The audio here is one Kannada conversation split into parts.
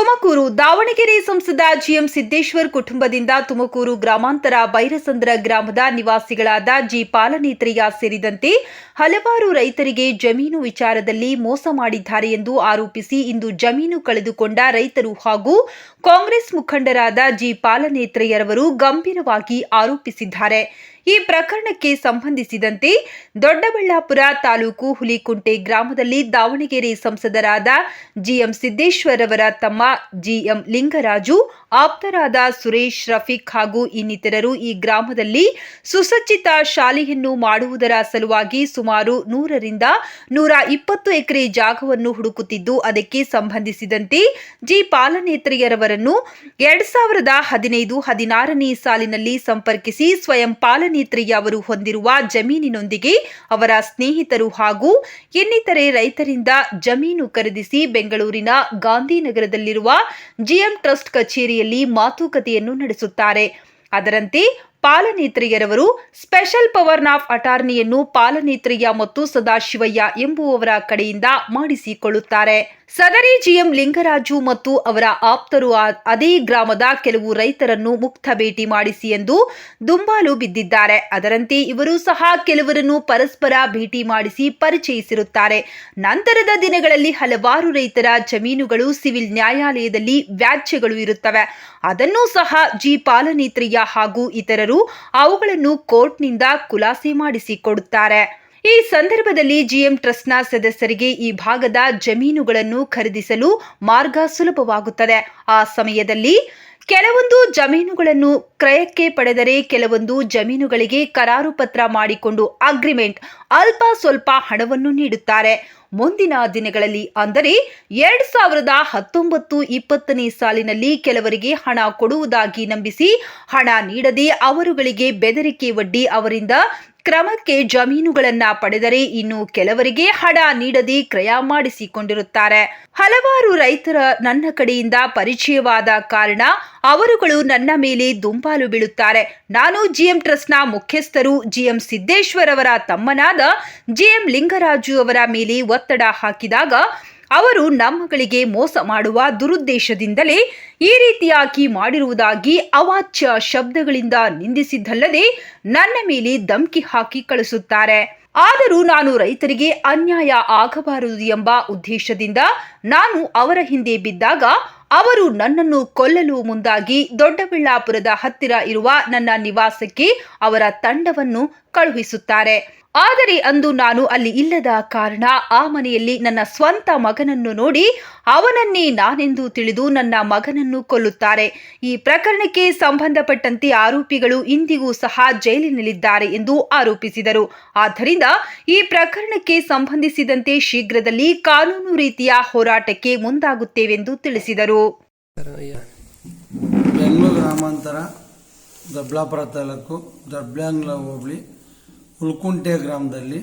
ತುಮಕೂರು ದಾವಣಗೆರೆ ಸಂಸದ ಜಿಎಂ ಸಿದ್ದೇಶ್ವರ್ ಕುಟುಂಬದಿಂದ ತುಮಕೂರು ಗ್ರಾಮಾಂತರ ಬೈರಸಂದ್ರ ಗ್ರಾಮದ ನಿವಾಸಿಗಳಾದ ಜಿ ಪಾಲನೇತ್ರಯ್ಯ ಸೇರಿದಂತೆ ಹಲವಾರು ರೈತರಿಗೆ ಜಮೀನು ವಿಚಾರದಲ್ಲಿ ಮೋಸ ಮಾಡಿದ್ದಾರೆ ಎಂದು ಆರೋಪಿಸಿ ಇಂದು ಜಮೀನು ಕಳೆದುಕೊಂಡ ರೈತರು ಹಾಗೂ ಕಾಂಗ್ರೆಸ್ ಮುಖಂಡರಾದ ಜಿ ಪಾಲನೇತ್ರಯ್ಯರವರು ಗಂಭೀರವಾಗಿ ಆರೋಪಿಸಿದ್ದಾರೆ. ಈ ಪ್ರಕರಣಕ್ಕೆ ಸಂಬಂಧಿಸಿದಂತೆ ದೊಡ್ಡಬಳ್ಳಾಪುರ ತಾಲೂಕು ಹುಲಿಕುಂಟೆ ಗ್ರಾಮದಲ್ಲಿ ದಾವಣಗೆರೆ ಸಂಸದರಾದ ಜಿಎಂ ಸಿದ್ದೇಶ್ವರ್ ಅವರ ತಮ್ಮ ಜಿಎಂ ಲಿಂಗರಾಜು, ಆಪ್ತರಾದ ಸುರೇಶ್ ರಫೀಕ್ ಹಾಗೂ ಇನ್ನಿತರರು ಈ ಗ್ರಾಮದಲ್ಲಿ ಸುಸಜ್ಜಿತ ಶಾಲೆಯನ್ನು ಮಾಡುವುದರ ಸಲುವಾಗಿ ಸುಮಾರು ನೂರರಿಂದ ನೂರ ಇಪ್ಪತ್ತು ಎಕರೆ ಜಾಗವನ್ನು ಹುಡುಕುತ್ತಿದ್ದು, ಅದಕ್ಕೆ ಸಂಬಂಧಿಸಿದಂತೆ ಜಿ ಪಾಲನೇತ್ರಿಯರವರನ್ನು ಎರಡ್ ಸಾವಿರದ ಹದಿನೈದು ಹದಿನಾರನೇ ಸಾಲಿನಲ್ಲಿ ಸಂಪರ್ಕಿಸಿ ಸ್ವಯಂ ಪಾಲನೇತ್ರಿಯ ಅವರು ಹೊಂದಿರುವ ಜಮೀನಿನೊಂದಿಗೆ ಅವರ ಸ್ನೇಹಿತರು ಹಾಗೂ ಇನ್ನಿತರೆ ರೈತರಿಂದ ಜಮೀನು ಖರೀದಿಸಿ ಬೆಂಗಳೂರಿನ ಗಾಂಧಿನಗರದಲ್ಲಿರುವ ಜಿಎಂ ಟ್ರಸ್ಟ್ ಕಚೇರಿಯಲ್ಲಿ ಮಾತುಕತೆಯನ್ನು ನಡೆಸುತ್ತಾರೆ. ಅದರಂತೆ ಪಾಲನೇತ್ರಿಯರವರು ಸ್ಪೆಷಲ್ ಪವರ್ ಆಫ್ ಅಟಾರ್ನಿಯನ್ನು ಪಾಲನೇತ್ರಿಯ ಮತ್ತು ಸದಾಶಿವಯ್ಯ ಎಂಬುವವರ ಕಡೆಯಿಂದ ಮಾಡಿಸಿಕೊಳ್ಳುತ್ತಾರೆ. ಸದರಿ ಜಿಎಂ ಲಿಂಗರಾಜು ಮತ್ತು ಅವರ ಆಪ್ತರು ಅದೇ ಗ್ರಾಮದ ಕೆಲವು ರೈತರನ್ನು ಮುಕ್ತ ಭೇಟಿ ಮಾಡಿಸಿ ಎಂದು ದುಂಬಾಲು ಬಿದ್ದಿದ್ದಾರೆ. ಅದರಂತೆ ಇವರು ಸಹ ಕೆಲವರನ್ನು ಪರಸ್ಪರ ಭೇಟಿ ಮಾಡಿಸಿ ಪರಿಚಯಿಸಿರುತ್ತಾರೆ. ನಂತರದ ದಿನಗಳಲ್ಲಿ ಹಲವಾರು ರೈತರ ಜಮೀನುಗಳು ಸಿವಿಲ್ ನ್ಯಾಯಾಲಯದಲ್ಲಿ ವ್ಯಾಜ್ಯಗಳು ಇರುತ್ತವೆ. ಅದನ್ನು ಸಹ ಜಿ ಪಾಲನೇತ್ರಯ್ಯ ಹಾಗೂ ಇತರರು ಅವುಗಳನ್ನು ಕೋರ್ಟ್ನಿಂದ ಖುಲಾಸೆ ಮಾಡಿಸಿಕೊಡುತ್ತಾರೆ ಈ ಸಂದರ್ಭದಲ್ಲಿ ಜಿಎಂ ಟ್ರಸ್ಟ್ನ ಸದಸ್ಯರಿಗೆ ಈ ಭಾಗದ ಜಮೀನುಗಳನ್ನು ಖರೀದಿಸಲು ಮಾರ್ಗ ಸುಲಭವಾಗುತ್ತದೆ. ಆ ಸಮಯದಲ್ಲಿ ಕೆಲವೊಂದು ಜಮೀನುಗಳನ್ನು ಕ್ರಯಕ್ಕೆ ಪಡೆದರೆ ಕೆಲವೊಂದು ಜಮೀನುಗಳಿಗೆ ಕರಾರು ಪತ್ರ ಮಾಡಿಕೊಂಡು ಅಗ್ರಿಮೆಂಟ್ ಅಲ್ಪ ಸ್ವಲ್ಪ ಹಣವನ್ನು ನೀಡುತ್ತಾರೆ. ಮುಂದಿನ ದಿನಗಳಲ್ಲಿ ಅಂದರೆ ಎರಡ್ ಸಾವಿರದ ಹತ್ತೊಂಬತ್ತು ಇಪ್ಪತ್ತನೇ ಸಾಲಿನಲ್ಲಿ ಕೆಲವರಿಗೆ ಹಣ ಕೊಡುವುದಾಗಿ ನಂಬಿಸಿ ಹಣ ನೀಡದೆ ಅವರುಗಳಿಗೆ ಬೆದರಿಕೆ ಒಡ್ಡಿ ಅವರಿಂದ ಕ್ರಮಕ್ಕೆ ಜಮೀನುಗಳನ್ನ ಪಡೆದರೆ ಇನ್ನು ಕೆಲವರಿಗೆ ಹಣ ನೀಡದೆ ಕ್ರಯ ಮಾಡಿಸಿಕೊಂಡಿರುತ್ತಾರೆ. ಹಲವಾರು ರೈತರ ನನ್ನ ಕಡೆಯಿಂದ ಪರಿಚಯವಾದ ಕಾರಣ ಅವರುಗಳು ನನ್ನ ಮೇಲೆ ದುಂಬಾಲು ಬೀಳುತ್ತಾರೆ. ನಾನು ಜಿಎಂ ಟ್ರಸ್ಟ್ನ ಮುಖ್ಯಸ್ಥರು ಜಿಎಂ ಸಿದ್ದೇಶ್ವರ್ ಅವರ ತಮ್ಮನಾದ ಜಿಎಂ ಲಿಂಗರಾಜು ಅವರ ಮೇಲೆ ಒತ್ತಡ ಹಾಕಿದಾಗ ಅವರು ನಮ್ಮಗಳಿಗೆ ಮೋಸ ಮಾಡುವ ದುರುದ್ದೇಶದಿಂದಲೇ ಈ ರೀತಿಯಾಗಿ ಮಾಡಿರುವುದಾಗಿ ಅವಾಚ್ಯ ಶಬ್ದಗಳಿಂದ ನಿಂದಿಸಿದ್ದಲ್ಲದೆ ನನ್ನ ಮೇಲೆ ಧಮಕಿ ಹಾಕಿ ಕಳಿಸುತ್ತಾರೆ. ಆದರೂ ನಾನು ರೈತರಿಗೆ ಅನ್ಯಾಯ ಆಗಬಾರದು ಎಂಬ ಉದ್ದೇಶದಿಂದ ನಾನು ಅವರ ಹಿಂದೆ ಬಿದ್ದಾಗ ಅವರು ನನ್ನನ್ನು ಕೊಲ್ಲಲು ಮುಂದಾಗಿ ದೊಡ್ಡಬಳ್ಳಾಪುರದ ಹತ್ತಿರ ಇರುವ ನನ್ನ ನಿವಾಸಕ್ಕೆ ಅವರ ತಂಡವನ್ನು ಕಳುಹಿಸುತ್ತಾರೆ. ಆದರೆ ಅಂದು ನಾನು ಅಲ್ಲಿ ಇಲ್ಲದ ಕಾರಣ ಆ ಮನೆಯಲ್ಲಿ ನನ್ನ ಸ್ವಂತ ಮಗನನ್ನು ನೋಡಿ ಅವನನ್ನೇ ನಾನೆಂದು ತಿಳಿದು ನನ್ನ ಮಗನನ್ನು ಕೊಲ್ಲುತ್ತಾರೆ. ಈ ಪ್ರಕರಣಕ್ಕೆ ಸಂಬಂಧಪಟ್ಟಂತೆ ಆರೋಪಿಗಳು ಇಂದಿಗೂ ಸಹ ಜೈಲಿನಲ್ಲಿದ್ದಾರೆ ಎಂದು ಆರೋಪಿಸಿದರು. ಆದ್ದರಿಂದ ಈ ಪ್ರಕರಣಕ್ಕೆ ಸಂಬಂಧಿಸಿದಂತೆ ಶೀಘ್ರದಲ್ಲಿ ಕಾನೂನು ರೀತಿಯ ಹೋರಾಟಕ್ಕೆ ಮುಂದಾಗುತ್ತೇವೆಂದು ತಿಳಿಸಿದರು. ಗ್ರಾಮಾಂತರ ತಾಲೂಕು ಹೋಬಳಿ. ಉಳ್ಕುಂಟೆ ಗ್ರಾಮದಲ್ಲಿ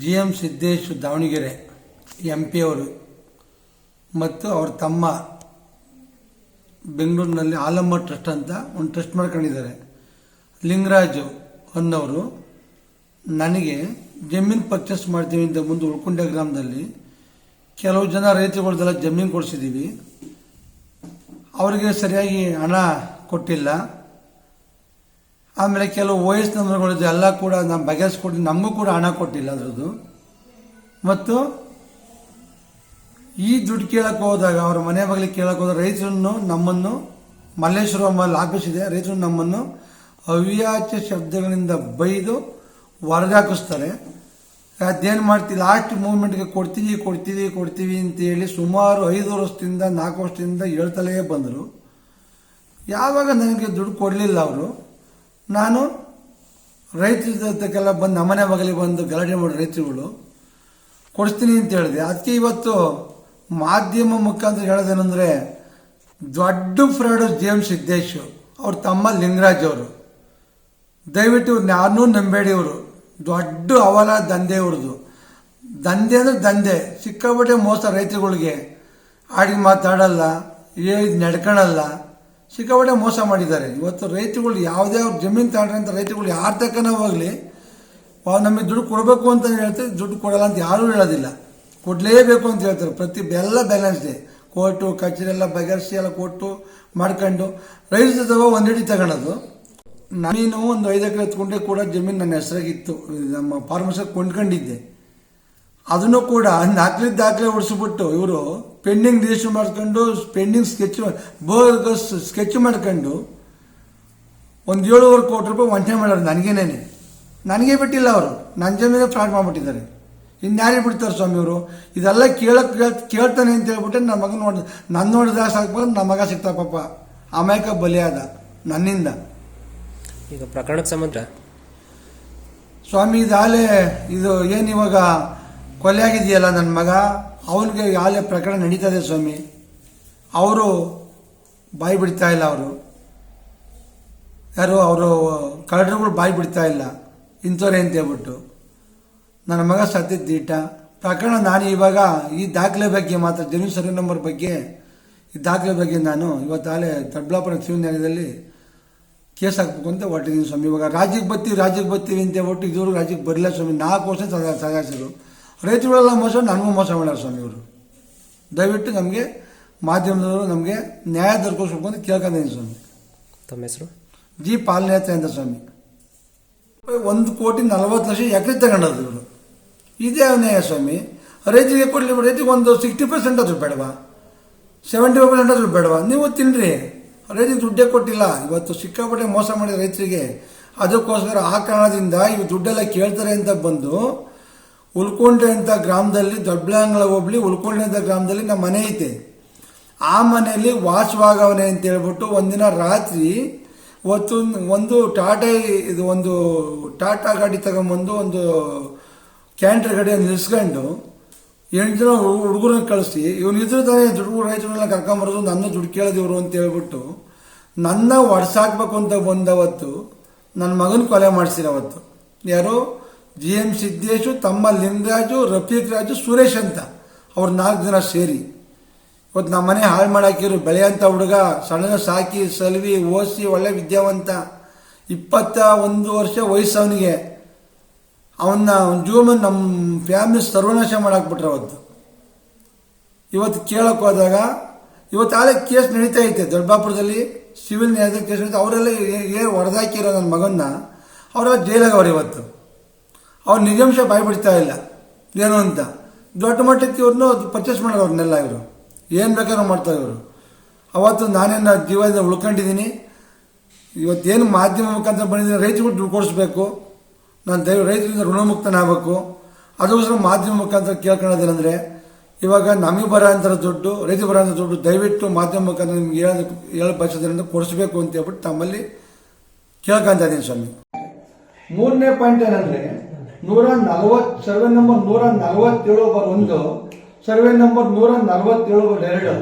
G M Siddesh Davanagere M P ಅವರು ಮತ್ತು ಅವರ ತಮ್ಮ ಬೆಂಗಳೂರಿನಲ್ಲಿ ಆಲಮ್ಮ ಟ್ರಸ್ಟ್ ಅಂತ ಒಂದು ಟ್ರಸ್ಟ್ ಮಾಡ್ಕೊಂಡಿದ್ದಾರೆ. ಲಿಂಗರಾಜು ಅನ್ನೋರು, ನನಗೆ ಜಮೀನು ಪರ್ಚೇಸ್ ಮಾಡ್ತೀವಿ ಅಂತ ಮುಂದೆ ಉಳ್ಕುಂಟೆ ಗ್ರಾಮದಲ್ಲಿ ಕೆಲವು ಜನ ರೈತರುಗಳ್ದೆಲ್ಲ ಜಮೀನು ಕೊಡಿಸಿದ್ದೀವಿ ಅವರಿಗೆ ಸರಿಯಾಗಿ ಹಣ ಕೊಟ್ಟಿಲ್ಲ. ಆಮೇಲೆ ಕೆಲವು ವಯಸ್ಸಿನವರುಗಳದ್ದು ಎಲ್ಲ ಕೂಡ ನಮ್ಮ ಬಗೆಹರಿಸ್ಕೊಟ್ಟು ನಮಗೂ ಕೂಡ ಹಣ ಕೊಟ್ಟಿಲ್ಲ ಅದರದ್ದು. ಮತ್ತು ಈ ದುಡ್ಡು ಕೇಳಕ್ಕೆ ಹೋದಾಗ ಅವರ ಮನೆ ಬಗ್ಲಿಗೆ ಕೇಳಕ್ಕೆ ಹೋದಾಗ ರೈತರನ್ನು ನಮ್ಮನ್ನು ಮಲ್ಲೇಶ್ವರಮಲ್ಲಿ ಆಫೀಸ್ ಇದೆ, ರೈತರು ನಮ್ಮನ್ನು ಅವ್ಯಾಚ್ಯ ಶಬ್ದಗಳಿಂದ ಬೈದು ಹೊರಗಾಕಿಸ್ತಾರೆ ಅದೇನು ಮಾಡ್ತೀವಿ ಲಾಸ್ಟ್ ಮೂವ್ಮೆಂಟ್ಗೆ ಕೊಡ್ತೀವಿ ಕೊಡ್ತೀವಿ ಕೊಡ್ತೀವಿ ಅಂತ ಹೇಳಿ ಸುಮಾರು ಐದು ವರ್ಷದಿಂದ, ನಾಲ್ಕು ವರ್ಷದಿಂದ ಹೇಳ್ತಲೇ ಬಂದರು. ಯಾವಾಗ ನನಗೆ ದುಡ್ಡು ಕೊಡಲಿಲ್ಲ ಅವರು ನಾನು ರೈತರ ಜೊತೆಗೆಲ್ಲ ಬಂದು ನಮ್ಮನೆ ಬಗಲಿಗೆ ಬಂದು ಗಲಾಟೆ ಮಾಡೋ ರೈತರುಗಳು ಕೊಡಿಸ್ತೀನಿ ಅಂತ ಹೇಳಿದೆ. ಅದಕ್ಕೆ ಇವತ್ತು ಮಾಧ್ಯಮ ಮುಖಾಂತರ ಹೇಳೋದೇನೆಂದರೆ ದೊಡ್ಡ ಫ್ರಾಡು ಜಿ ಎಂ ಸಿದ್ದೇಶ್ ಅವ್ರ ತಮ್ಮ ಲಿಂಗರಾಜ್ ಅವರು. ದಯವಿಟ್ಟು ಇವ್ರನ್ನ ಯಾರನ್ನೂ ನಂಬೇಡಿ ಇವರು. ದೊಡ್ಡ ಅವಲ ದಂಧೆ ಇವ್ರದ್ದು. ದಂಧೆ ಅಂದರೆ ದಂಧೆ. ಸಿಕ್ಕಾಪಟ್ಟೆ ಮೋಸ ರೈತರುಗಳಿಗೆ. ಆಡಿಗೆ ಮಾತಾಡಲ್ಲ ಹೇಳಿದ್ ನಡ್ಕೊಳಲ್ಲ ಸಿಕ್ಕಾಪಟ್ಟೆ ಮೋಸ ಮಾಡಿದ್ದಾರೆ. ಇವತ್ತು ರೈತರುಗಳು ಯಾವುದೇ ಅವ್ರ ಜಮೀನು ತಗೊಂಡ್ರೆ ರೈತರುಗಳು ಯಾರ ತಕ್ಕನ ಹೋಗಲಿ ನಮಗೆ ದುಡ್ಡು ಕೊಡಬೇಕು ಅಂತ ಹೇಳ್ತಾರೆ, ದುಡ್ಡು ಕೊಡಲ್ಲ ಅಂತ ಯಾರೂ ಹೇಳೋದಿಲ್ಲ. ಕೊಡಲೇಬೇಕು ಅಂತ ಹೇಳ್ತಾರೆ. ಪ್ರತಿ ಎಲ್ಲ ಬ್ಯಾಲೆನ್ಸ್ ಇದೆ ಕೋರ್ಟು ಕಚೇರಿ ಎಲ್ಲ ಬಗೆಹರಿಸಿ, ಎಲ್ಲ ಕೊಟ್ಟು, ಮಾಡ್ಕೊಂಡು ರೈತರ ತಗೋ ಒಂದು ಹಿಡಿ ತಗೊಳೋದು. ನೀನು ಒಂದು ಐದು ಎಕರೆ ಎತ್ಕೊಂಡೆ ಕೂಡ ಜಮೀನು ನನ್ನ ಹೆಸರಾಗಿತ್ತು. ನಮ್ಮ ಫಾರ್ಮರ್ಸಾಗಿ ಕೊಂಡ್ಕೊಂಡಿದ್ದೆ. ಅದನ್ನು ಕೂಡ ದಾಖಲೆ ದಾಖಲೆ ಹೊಡಿಸ್ಬಿಟ್ಟು ಇವರು ಪೆಂಡಿಂಗ್ ರಿಜಿಸ್ಟರ್ ಮಾಡ್ಕೊಂಡು ಪೆಂಡಿಂಗ್ ಸ್ಕೆಚ್ ಬೋರ್ಗಸ್ ಸ್ಕೆಚ್ ಮಾಡ್ಕೊಂಡು ಒಂದು ಏಳುವರೆ ಕೋಟಿ ರೂಪಾಯಿ ವಂಚನೆ ಮಾಡೋರು ನನಗೇನೇನೆ ನನಗೆ ಬಿಟ್ಟಿಲ್ಲ ಅವರು. ನನ್ನ ಜಮೀನೇ ಫ್ರಾಡ್ ಮಾಡಿಬಿಟ್ಟಿದ್ದಾರೆ. ಇನ್ಯಾರಿಗೆ ಬಿಡ್ತಾರೆ ಸ್ವಾಮಿ ಅವರು? ಇದೆಲ್ಲ ಕೇಳಕ್ಕೆ ಕೇಳ್- ಕೇಳ್ತಾನೆ ಅಂತ ಹೇಳ್ಬಿಟ್ಟು ನನ್ನ ಮಗನ ನೋಡಿ ನನ್ನ ನೋಡಿದ್ರೆ ಸಾಕು ನಮ್ಮ ಮಗ ಸಿಗ್ತಾ ಪಾಪ. ಅಮಾಯಕ ಬಲಿಯಾದ ನನ್ನಿಂದ. ಈಗ ಪ್ರಕರಣಕ್ಕೆ ಸಂಬಂಧ? ಸ್ವಾಮಿ ಇದಾಲೆ ಇದು ಏನು ಇವಾಗ ಕೊಲೆ ಆಗಿದೆಯಲ್ಲ ನನ್ನ ಮಗ? ಅವನಿಗೆ ಯಾವುದೇ ಪ್ರಕರಣ ನಡೀತದೆ ಸ್ವಾಮಿ. ಅವರು ಬಾಯಿ ಬಿಡ್ತಾ ಇಲ್ಲ ಅವರು. ಯಾರು ಅವರು ಕಳ್ಳರುಗಳು ಬಾಯಿ ಬಿಡ್ತಾ ಇಲ್ಲ. ಇಂಥವ್ರೆ ಅಂತ ಹೇಳ್ಬಿಟ್ಟು. ನನ್ನ ಮಗ ಸತ್ಯ ದೀಟ ಪ್ರಕರಣ ನಾನು ಇವಾಗ ಈ ದಾಖಲೆ ಬಗ್ಗೆ ಮಾತ್ರ ಜನ ಸರ್ವೆ ನಂಬರ್ ಬಗ್ಗೆ ಈ ದಾಖಲೆ ಬಗ್ಗೆ ನಾನು ಇವತ್ತಾಲೆ ದೊಡ್ಡಬಳ್ಳಾಪುರ ಸಿವಿಲ್ ಕೇಸ್ ಹಾಕ್ಬೇಕು ಅಂತ ಹೊರಟಿದ್ದೀನಿ ಸ್ವಾಮಿ. ಇವಾಗ ರಾಜ್ಯಕ್ಕೆ ಬರ್ತೀವಿ ರಾಜ್ಯಕ್ಕೆ ಬರ್ತೀವಿ ಅಂತ ಹೇಳ್ಬಿಟ್ಟು ಇದುವರೆಗೂ ರಾಜ್ಯಕ್ಕೆ ಬರಲಿಲ್ಲ ಸ್ವಾಮಿ. ನಾಲ್ಕು ವರ್ಷ ಸದಾ ರೈತರುಗಳೆಲ್ಲ ಮೋಸ ನನಗೂ ಮೋಸ ಮಾಡ್ಯಾರ ಸ್ವಾಮಿ ಇವರು. ದಯವಿಟ್ಟು ನಮಗೆ ಮಾಧ್ಯಮದವರು ನಮಗೆ ನ್ಯಾಯ ದೊರಕಿಸ್ಬೇಕು ಅಂತ ಕೇಳ್ಕೊಂಡಿದ್ದೀನಿ ಸ್ವಾಮಿ. ತಮ್ಮ ಹೆಸರು? ಜಿ ಪಾಲನೇತ್ರ ಅಂತ ಸ್ವಾಮಿ. ಒಂದು ಕೋಟಿ ನಲವತ್ತು ಲಕ್ಷ ಎಕರೆ ತಗೊಂಡದ್ದು ಇವರು. ಇದೇ ನ್ಯಾಯ ಸ್ವಾಮಿ. ರೈತರಿಗೆ ಕೊಡಲಿ ರೈತರಿಗೆ ಒಂದು ಸಿಕ್ಸ್ಟಿ ಪರ್ಸೆಂಟ್ ಆದರೂ ಬೇಡವಾ? ಸೆವೆಂಟಿ ಫೈವ್ ಪರ್ಸೆಂಟ್ ಆದರೂ ಬೇಡವಾ? ನೀವು ತಿನ್ನಿರಿ ರೈತರಿಗೆ ದುಡ್ಡೇ ಕೊಟ್ಟಿಲ್ಲ. ಇವತ್ತು ಸಿಕ್ಕಾಪಟ್ಟೆ ಮೋಸ ಮಾಡಿದ ರೈತರಿಗೆ ಅದಕ್ಕೋಸ್ಕರ ಆ ಕಾರಣದಿಂದ ಇವು ದುಡ್ಡೆಲ್ಲ ಕೇಳ್ತಾರೆ ಅಂತ ಬಂದು ಉಳ್ಕೊಂಡೆ ಅಂತ ಗ್ರಾಮದಲ್ಲಿ, ದೊಡ್ಡಬಳ್ಳಾಂಗ್ಲ ಹೋಬ್ಳಿ ಉಳ್ಕೊಂಡೆ ಅಂತ ಗ್ರಾಮದಲ್ಲಿ ನಮ್ಮ ಮನೆ ಐತೆ. ಆ ಮನೆಯಲ್ಲಿ ವಾಸವಾಗವನೆ ಅಂತ ಹೇಳ್ಬಿಟ್ಟು ಒಂದಿನ ರಾತ್ರಿ ಒತ್ತು ಒಂದು ಟಾಟಾ ಇದು ಒಂದು ಟಾಟಾ ಗಾಡಿ ತಗೊಂಬಂದು ಒಂದು ಕ್ಯಾಂಟರ್ ಗಾಡಿಯನ್ನು ನಿಲ್ಸ್ಕೊಂಡು ಎಂಟು ಜನ ಹುಡುಗರನ್ನ ಕಳಿಸಿ, ಇವನು ಇದ್ರ ತಾನೇ ದುಡ್ಡು ರೈತರನ್ನೆಲ್ಲ ಕರ್ಕೊಂಬರೋದು, ನನ್ನ ದುಡ್ಡು ಕೇಳೋದು ಇವರು ಅಂತ ಹೇಳ್ಬಿಟ್ಟು ನನ್ನ ಒಡ್ಸಾಕ್ಬೇಕು ಅಂತ ಬಂದವತ್ತು ನನ್ನ ಮಗನ ಕೊಲೆ ಮಾಡಿಸಿರವತ್ತು. ಯಾರು? ಜಿ ಎಂ ಸಿದ್ದೇಶು ತಮ್ಮ ಲಿಂಗರಾಜು, ರಫೀಕ್ ರಾಜು, ಸುರೇಶ್ ಅಂತ. ಅವ್ರು ನಾಲ್ಕು ಜನ ಸೇರಿ. ಇವತ್ತು ನಮ್ಮ ಮನೆ ಹಾಳು ಮಾಡಾಕಿರು ಬೆಳೆಯಂಥ ಹುಡುಗ, ಸಣ್ಣ ಸಾಕಿ, ಸಲ್ವಿ ಓದಿಸಿ ಒಳ್ಳೆ ವಿದ್ಯಾವಂತ, ಇಪ್ಪತ್ತ ಒಂದು ವರ್ಷ ವಯಸ್ಸು ಅವನ್ನ ಅವನ ಜೀವನ ನಮ್ಮ ಫ್ಯಾಮಿಲಿ ಸರ್ವನಾಶ ಮಾಡಾಕ್ಬಿಟ್ರೆ ಅವತ್ತು. ಇವತ್ತು ಕೇಳಕ್ ಹೋದಾಗ, ಇವತ್ತು ಆಲೆ ಕೇಸ್ ನಡೀತಾ ಐತೆ ದೊಡ್ಡಬಾಪುರದಲ್ಲಿ ಸಿವಿಲ್ ನ್ಯಾಯಾಲಯ ಕೇಸ್ ನಡೀತಾ ಅವರೆಲ್ಲ ಏ ಹೊಡೆದಾಕಿರೋ ನನ್ನ ಮಗನ್ನ, ಅವರೆಲ್ಲ ಜೈಲಾಗವ್ರು ಇವತ್ತು. ಅವ್ರು ನಿಜಾಂಶ ಬಾಯ್ಬಿಡ್ತಾ ಇಲ್ಲ. ಏನು ಅಂತ. ದೊಡ್ಡ ಮಟ್ಟಕ್ಕೆ ಇವ್ರನ್ನ ಪರ್ಚೇಸ್ ಮಾಡೋರು ಅವ್ರನ್ನೆಲ್ಲ ಇವರು. ಏನು ಬೇಕಾದ್ರೂ ಮಾಡ್ತಾರೆ ಇವರು. ಅವತ್ತು ನಾನೇನು ಜೀವನದಿಂದ ಉಳ್ಕೊಂಡಿದ್ದೀನಿ. ಇವತ್ತೇನು ಮಾಧ್ಯಮ ಮುಖಾಂತರ ಬಂದಿದ್ದೀನಿ ರೈತರು ದುಡ್ಡು ಕೊಡಿಸ್ಬೇಕು. ನಾನು ದಯವಿ ರೈತರಿಂದ ಋಣಮುಕ್ತನಾಗಬೇಕು. ಅದಕ್ಕೋಸ್ಕರ ಮಾಧ್ಯಮ ಮುಖಾಂತರ ಕೇಳ್ಕೊಳ್ಳೋದೇನೆಂದರೆ, ಇವಾಗ ನಮಗೆ ಬರೋ ಅಂಥ ದುಡ್ಡು ರೈತ ಬರೋ ಅಂಥ ದುಡ್ಡು ದಯವಿಟ್ಟು ಮಾಧ್ಯಮ ಮುಖಾಂತರ ನಿಮ್ಗೆ ಹೇಳೋದು, ಹೇಳ ಬಯಸೋದ್ರಿಂದ ಕೊಡಿಸ್ಬೇಕು ಅಂತ ಹೇಳ್ಬಿಟ್ಟು ತಮ್ಮಲ್ಲಿ ಕೇಳ್ಕೊಂತ ಇದ್ದೀನಿ ಸ್ವಾಮಿ. ಮೂರನೇ ಪಾಯಿಂಟ್ ಏನಂದ್ರೆ ನೂರ ನಲವತ್ ಸರ್ವೆ ನಂಬರ್ ನೂರ ನಲವತ್ತೇಳು ಬರ್ ಒಂದು, ಸರ್ವೆ ನಂಬರ್ ನೂರ ನಲವತ್ತೇಳು ಬರ್ ಎರಡು.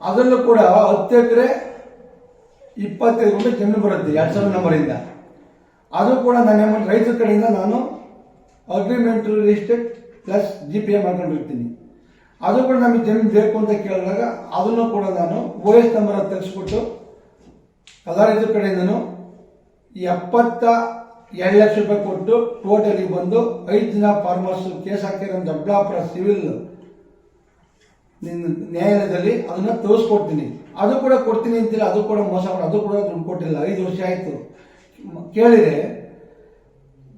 ಅದರಲ್ಲೂ ಕೂಡ ಹತ್ತು ಎಕರೆ ಇಪ್ಪತ್ತೈದು ರೂಪಾಯಿ ಜಮೀನು ಬರುತ್ತೆ, ಎರಡು ಸಾವಿರ ನಂಬರಿಂದ. ಅದು ಕೂಡ ನಾನು ಏನು ರೈತರ ಕಡೆಯಿಂದ ನಾನು agreement registered plus G P A ಮಾಡ್ಕೊಂಡಿರ್ತೀನಿ. ಅದು ಕೂಡ ನಮಗೆ ಜಮೀನು ಬೇಕು ಅಂತ ಕೇಳಿದಾಗ ಅದನ್ನು ಕೂಡ ನಾನು ಓ ಎಸ್ ನಂಬರ್ ತೆಗೆಸ್ಬಿಟ್ಟು, ಎಲ್ಲ ರೈತರ ಕಡೆಯಿಂದನು ಎಪ್ಪತ್ತ ಎರಡು ಲಕ್ಷ ರೂಪಾಯಿ ಕೊಟ್ಟು ಟೋಟಲಿ ಬಂದು ಐದು ದಿನ ಫಾರ್ಮರ್ಸ್ ಕೇಸ್ ಹಾಕಿರೋ ದೊಡ್ಡಾಪುರ ಸಿವಿಲ್ ನ್ಯಾಯಾಲಯದಲ್ಲಿ ಅದನ್ನ ತೋರಿಸ್ಕೊಡ್ತೀನಿ. ಅದು ಕೂಡ ಕೊಡ್ತೀನಿ ಅಂತಿಲ್ಲ ಅದು ಕೂಡ ಮೋಸ ಮಾಡಿ. ಅದು ಕೂಡ ದುಡ್ಡು ಕೊಟ್ಟಿಲ್ಲ. ಐದು ವರ್ಷ ಆಯ್ತು. ಕೇಳಿದರೆ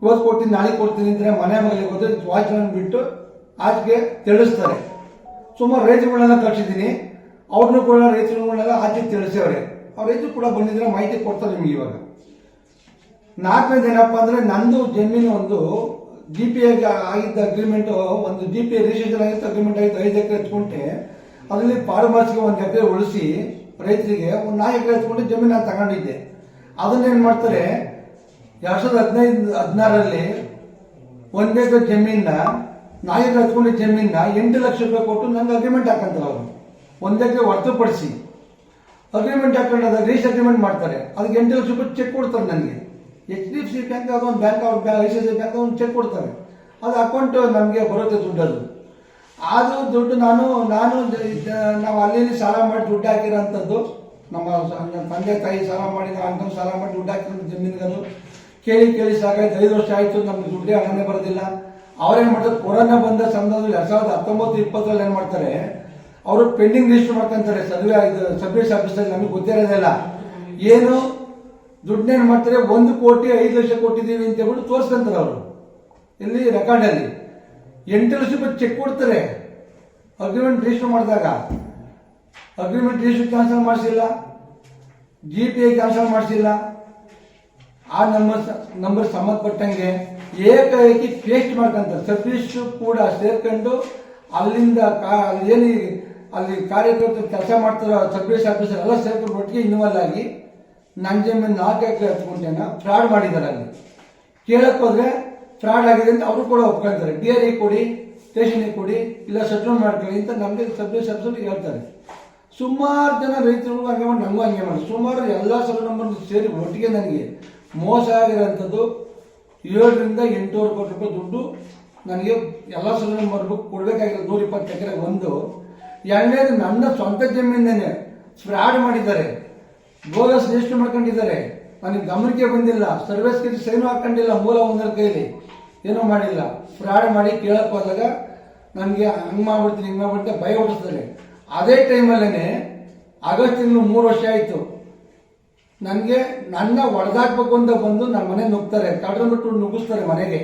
ಇವತ್ತು ಕೊಡ್ತೀನಿ, ನಾಳೆ ಕೊಡ್ತೀನಿ ಅಂತಾರೆ ಮನೆ ಮಗಳಿಗೆ ಹೋದ್ರೆ ವಾಚ್ಮನ್ ಬಿಟ್ಟು ಆಚೆಗೆ ತಿಳಿಸ್ತಾರೆ. ಸುಮಾರು ರೈತರುಗಳನ್ನೆಲ್ಲ ಕಳ್ಸಿದ್ದೀನಿ. ಅವ್ರನ್ನೂ ಕೂಡ ರೈತರುಗಳನ್ನೆಲ್ಲ ಆಚೆಗೆ ತಿಳಿಸ್ಯವ್ರೆ ಆ ರೈತರು ಕೂಡ ಬಂದಿದ್ರೆ ಮಾಹಿತಿ ಕೊಡ್ತಾರೆ ನಿಮ್ಗೆ ಇವಾಗ. ನಾಲ್ಕನೇದು ಏನಪ್ಪ ಅಂದ್ರೆ ನಂದು ಜಮೀನು ಒಂದು ಜಿ ಪಿ ಆಗಿದ್ದ ಅಗ್ರಿಮೆಂಟ್ ಒಂದು ಜಿ ಪಿ ರಿಜಿಸ್ಟ್ರೇಷನ್ ಆಗಿದ್ದ ಅಗ್ರಿಮೆಂಟ್ ಆಗಿದ್ದು ಐದು ಎಕರೆ ಎತ್ಕೊಂಡೆ. ಅದರಲ್ಲಿ ಫಾರ್ಮರ್ಸ್ಗೆ ಒಂದು ಎಕರೆ ಉಳಿಸಿ ರೈತರಿಗೆ ಒಂದು ನಾಲ್ಕು ಎಕರೆ ಎತ್ಕೊಂಡು ಜಮೀನು ನಾನು ತಗೊಂಡಿದ್ದೆ. ಅದನ್ನ ಏನ್ ಮಾಡ್ತಾರೆ, ಎರಡ್ ಸಾವಿರದ ಹದಿನೈದು, ಹದಿನಾರರಲ್ಲಿ ಒಂದ್ ಎಕರೆ ಜಮೀನ ನಾಲ್ಕು ಎಕರೆ ಎತ್ಕೊಂಡು ಜಮೀನ ಎಂಟು ಲಕ್ಷ ರೂಪಾಯಿ ಕೊಟ್ಟು ನಂಗೆ ಅಗ್ರಿಮೆಂಟ್ ಹಾಕಂತಾರೆ ಅವರು. ಒಂದ್ ಎಕರೆ ಹೊರತುಪಡಿಸಿ. ಅಗ್ರಿಮೆಂಟ್ ಹಾಕೊಂಡಾಗ ರಿಜಿಸ್ಟರ್ ಅಗ್ರಿಮೆಂಟ್ ಮಾಡ್ತಾರೆ. ಅದಕ್ಕೆ ಎಂಟು ಲಕ್ಷ ರೂಪಾಯಿ ಚೆಕ್ ಕೊಡ್ತಾರೆ ನನಗೆ. H D F C bank ಅದೊಂದು bank I C I C bank ಒಂದು ಚೆಕ್ ಕೊಡ್ತಾರೆ. ಅದು ಅಕೌಂಟ್ ನಮಗೆ ಬರುತ್ತೆ ದುಡ್ಡು ಅದು ಅದು ದುಡ್ಡು ನಾನು ನಾನು ನಾವು ಅಲ್ಲಿ ಸಾಲ ಮಾಡಿ ದುಡ್ಡು ಹಾಕಿರೋಂಥದ್ದು, ನಮ್ಮ ನಮ್ಮ ತಂದೆ ತಾಯಿ ಸಾಲ ಮಾಡಿ ಅಂತ ಸಾಲ ಮಾಡಿ ದುಡ್ಡು ಹಾಕಿರೋ ಜಮೀನುಗಳು ಕೇಳಿ ಕೇಳಿ ಸಾಕಾಯ್ತು, ಐದು ವರ್ಷ ಆಯಿತು, ನಮ್ಗೆ ದುಡ್ಡೇ ಹಣನೇ ಬರೋದಿಲ್ಲ. ಅವ್ರೇನು ಮಾಡ್ತಾರೆ, ಕೊರೋನಾ ಬಂದ ಸಂದರ್ಭದಲ್ಲಿ ಎರಡು ಸಾವಿರದ ಹತ್ತೊಂಬತ್ತು, ಇಪ್ಪತ್ತರಲ್ಲಿ ಏನು ಮಾಡ್ತಾರೆ, ಅವರು ಪೆಂಡಿಂಗ್ ರಿಜಿಸ್ಟರ್ ಮಾಡ್ಕೊಂತಾರೆ ಸರ್ವೆ ಸರ್ವಿಸ್ ಆಫೀಸಲ್ಲಿ, ನಮಗೆ ಗೊತ್ತಿರೋದಿಲ್ಲ ಏನು ದುಡ್ಡನ್ನೇನು ಮಾಡ್ತಾರೆ, ಒಂದು ಕೋಟಿ, ಐದು ಲಕ್ಷ ಕೊಟ್ಟಿದ್ದೀವಿ ಅಂತ ಹೇಳ್ಬಿಟ್ಟು ತೋರಿಸ್ಕೊಂತಾರೆ ಅವರು. ಇಲ್ಲಿ ರೆಕಾರ್ಡಲ್ಲಿ ಎಂಟು ಲಕ್ಷ ರೂಪಾಯಿ ಚೆಕ್ ಕೊಡ್ತಾರೆ. ಅಗ್ರಿಮೆಂಟ್ ರಿಜಿಸ್ಟರ್ ಮಾಡಿದಾಗ. ಅಗ್ರಿಮೆಂಟ್ ರಿಜಿಸ್ಟರ್ ಕ್ಯಾನ್ಸಲ್ ಮಾಡಿಸಿಲ್ಲ. ಜಿ ಪಿ ಐ ಕ್ಯಾನ್ಸಲ್ ಮಾಡಿಸಿಲ್ಲ. ಆ ನಂಬರ್ ನಂಬರ್ ಸಂಬಂಧಪಟ್ಟಂಗೆ ಏಕಾಏಕಿ ಪೇಸ್ಟ್ ಮಾಡ್ಕೊಂತಾರೆ. ಸರ್ವಿಸ್ ಕೂಡ ಸೇರ್ಕೊಂಡು ಅಲ್ಲಿಂದ ಅಲ್ಲಿ ಏನು ಅಲ್ಲಿ ಕಾರ್ಯಕರ್ತರು ಕೆಲಸ ಮಾಡ್ತಾರೋ ಸರ್ವಿಸ್ ಆಫೀಸರ್ ಎಲ್ಲ ಸೇರ್ಕೊಂಡು ಒಟ್ಟಿಗೆ ಇನ್ವಾಲ್ವ್ ಆಗಿ ನನ್ನ ಜಮೀನು ನಾಲ್ಕು ಎಕರೆ ಹತ್ಕೊಂಡೇನ ಫ್ರಾಡ್ ಮಾಡಿದ್ದಾರೆ ಅಲ್ಲಿ. ಕೇಳಕ್ ಹೋದ್ರೆ ಫ್ರಾಡ್ ಆಗಿದೆ ಅಂತ ಅವರು ಕೂಡ ಒಪ್ಕೊಳ್ತಾರೆ ಡಿ ಆರ್ ಇ ಕೊಡಿ ಸ್ಟೇಷನಿಗೆ ಕೊಡಿ, ಇಲ್ಲ ಸೆಟ್ಲ್ ಮಾಡ್ಕೊಳ್ಳಿ ಅಂತ ನಮಗೆ ಸರ್ವಿಸ್ ಸಬ್ಸಿಡಿ ಹೇಳ್ತಾರೆ. ಸುಮಾರು ಜನ ರೈತರು ಹಂಗೆ ಮಾಡಿ ನಂಗೂ ಹಂಗೆ ಮಾಡಿ. ಸುಮಾರು ಎಲ್ಲ ಸಲ ನಂಬರ್ ಸೇರಿ ಒಟ್ಟಿಗೆ ನನಗೆ ಮೋಸ ಆಗಿರೋಂಥದ್ದು ಏಳರಿಂದ ಎಂಟೂವರೆ ಕೋಟಿ ರೂಪಾಯಿ ದುಡ್ಡು ನನಗೆ ಎಲ್ಲ ಸಲ ನಂಬರ್ ಕೊಡಬೇಕಾಗಿರೋದು ನೂರ ಇಪ್ಪತ್ತು ಎಕರೆ ಒಂದು. ಎರಡನೇದು ನನ್ನ ಸ್ವಂತ ಜಮೀನೇ ಫ್ರಾಡ್ ಮಾಡಿದ್ದಾರೆ. ಬೋಗಸ್ ರಿಜಿಸ್ಟರ್ ಮಾಡ್ಕೊಂಡಿದ್ದಾರೆ. ನನಗೆ ಗಮನಕ್ಕೆ ಬಂದಿಲ್ಲ. ಸರ್ವಿಸ್ಗೆ ಸೈನು ಹಾಕೊಂಡಿಲ್ಲ ಮೂಲ ಒಂದರ ಕೈಲಿ. ಏನೂ ಮಾಡಿಲ್ಲ. ಫ್ರಾಡ್ ಮಾಡಿ ಕೇಳಕ್ ಹೋದಾಗ ನನಗೆ ಹಂಗ್ ಮಾಡ್ಬಿಡ್ತೀನಿ, ಹಿಂಗ್ ಮಾಡ್ಬಿಡ್ತೀನಿ ಭಯ ಹುಟ್ಟಿಸ್ತಾರೆ. ಅದೇ ಟೈಮಲ್ಲೇ ಆಗಸ್ಟ್ ತಿಂಗಳು ಮೂರು ವರ್ಷ ಆಯಿತು. ನನಗೆ ನನ್ನ ಒಡೆದಾಕ್ಬೇಕು ಅಂತ ಬಂದು ನನ್ನ ಮನೆ ನುಗ್ತಾರೆ. ಬಿಟ್ಟು ನುಗ್ಗಿಸ್ತಾರೆ ಮನೆಗೆ.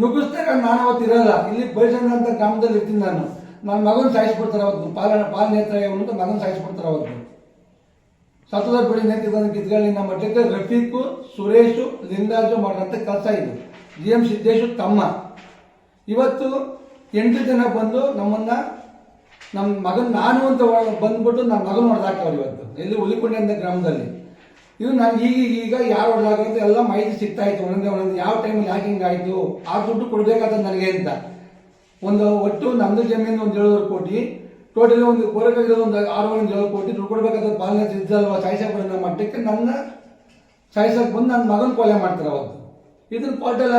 ನುಗ್ಗಿಸ್ತಾರೆ ನಾನು ಅವತ್ತು ಇರಲ್ಲ. ಇಲ್ಲಿ ಬೈಸಂದ್ರ ಅಂತ ಗ್ರಾಮದಲ್ಲಿ ಇರ್ತೀನಿ ನಾನು. ನನ್ನ ಮಗನ ಸಾಯಿಸ್ಬಿಡ್ತಾರೆ ಅವತ್ತು. ಪಾಲನ, ಪಾಲನೆ ನೇತ್ರ ಅಂತ ಮಗನ ಸಾಯಿಸ್ಬಿಡ್ತಾರೆ ಅವತ್ತು. ಸತತ ಬೆಳಿ ನೇತೃತ್ವದ ಕಿತ್ಗಳಿನ ಮಟ್ಟಕ್ಕೆ ರಫೀಕು, ಸುರೇಶು ಲಿಂಗರಾಜು ಮಾಡಿದಂಥ ಕೆಲಸ ಇದು. ಜಿ ಎಂ ಸಿದ್ದೇಶು ತಮ್ಮ. ಇವತ್ತು ಎಂಟು ಜನ ಬಂದು ನಮ್ಮನ್ನ ನಮ್ಮ ಮಗನ್ ನಾನು ಅಂತ ಬಂದ್ಬಿಟ್ಟು ನಮ್ಮ ಮಗನ ಹೊಡೆದಾಕವ್ರು ಇವತ್ತು. ಎಲ್ಲಿ ಹುಲಿಕೊಂಡೆ ಅಂತ ಗ್ರಾಮದಲ್ಲಿ. ಇದು ನಾನು ಈಗ ಈಗ ಯಾರು ಎಲ್ಲ ಮಾಹಿತಿ ಸಿಗ್ತಾ ಇತ್ತು ಒಂದೊಂದೇ, ಒಂದೊಂದು. ಯಾವ ಟೈಮಲ್ಲಿ ಯಾಕೆ ಹಿಂಗಾಯ್ತು ಆ ದುಡ್ಡು ಕೊಡಬೇಕಾದ ನನಗೆ ಅಂತ. ಒಂದು ಒಟ್ಟು ನಮ್ದು ಜಮೀನು ಒಂದು ಏಳುವರೆ ಕೋಟಿ. ಟೋಟಲ್ ಒಂದು ಕೋರಕಾಗಿರೋದು ಒಂದು ಆರೂವರೆ ಏಳು ಕೋಟಿ ದುಡ್ಡು ಕೊಡ್ಬೇಕಾದ್ರೆ ಪಾಲನೆ ಇದ್ದಲ್ವಾ ಸಾಯಿಸಾಕ್ರೆ ನಮ್ಮ ಮಟ್ಟಕ್ಕೆ ನನ್ನ ಸಾಯಿಸಾಕ್ ಬಂದು ನನ್ನ ಮಗನ ಕೊಲೆ ಮಾಡ್ತಾರೆ ಅವತ್ತು. ಇದನ್ನ ಪೋರ್ಟಲ್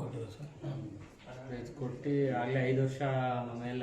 ಕೊಟ್ಟಿ ಕೊಟ್ಟು ಆಗಲೇ ಐದು ವರ್ಷ ನಮ್ಮ ಮೇಲೆ